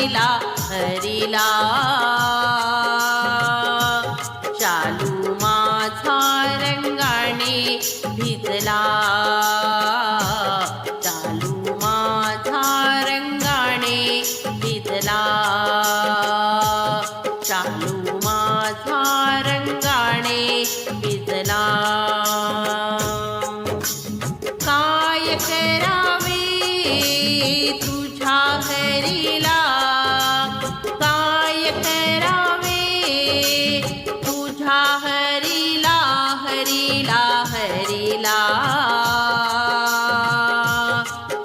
हरिला हरिला. चालू माझा रंगाने भिजला. चालू माझा रंगाने भिजला. चालू माझा रंगाने भिजला.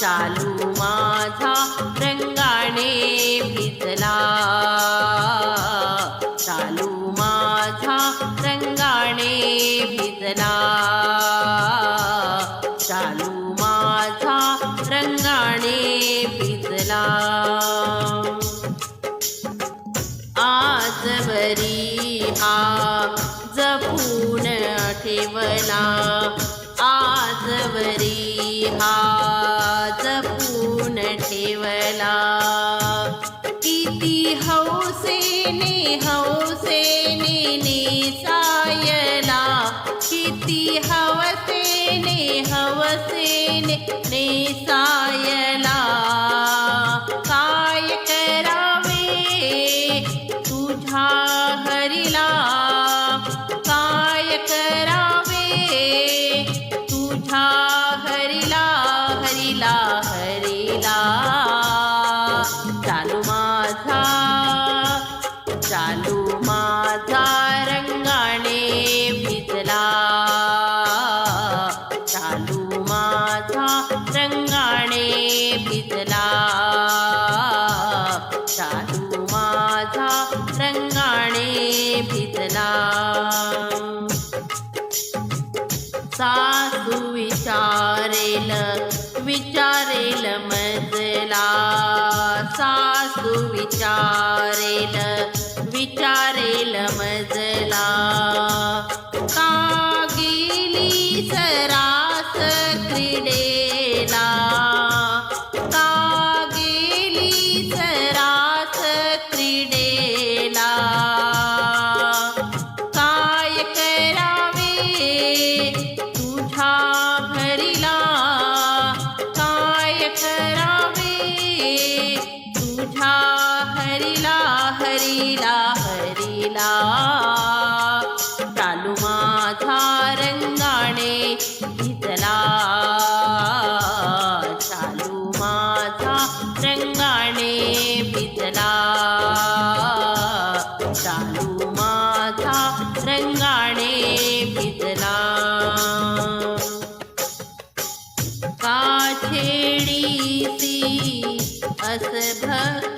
चालू माझा रंगाने भिजला. चालू माझा रंगाने भिजला. चालू माझा रंगाने भिजला. आजवरी हा जपून ठेवला. आजवरी हा ठेवला. किती हौसेने हौसेने नेसायला. किती हवसेने हवसेने नेसायला. माझा रंगाने भिजला. चालू माझा रंगाने भिजला. सासू विचारेल विचारेल मजला. सासू विचारेल विचारेल मजला. का हरीला हरीला. चालू माझा रंगाने भिजला. चालू माझा रंगाने भिजला. चालू माझा रंगाने भिजला. काछेडीसी अस असभ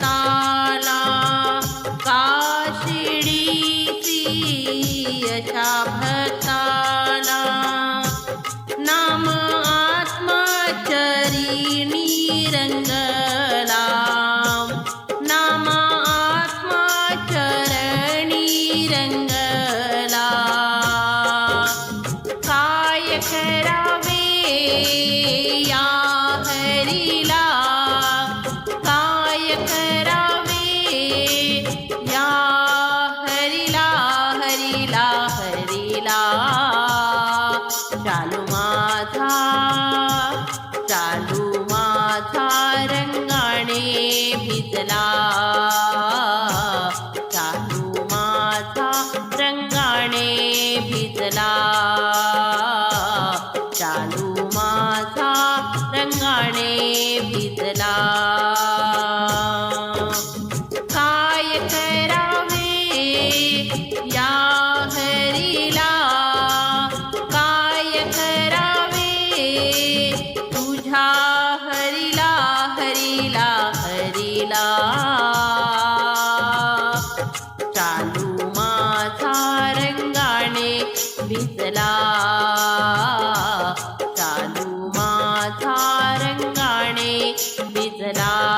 काशिडीसी अशा भक्ताला नाम आत्माचरिणी रंगला नाम आत्माचरणी रंगला काय हरीला हरीला. चालू माझा चालू माझा रंगाने भिजला. चालू माझा रंगाने भिजला. चालू माझा रंगाने भिजला.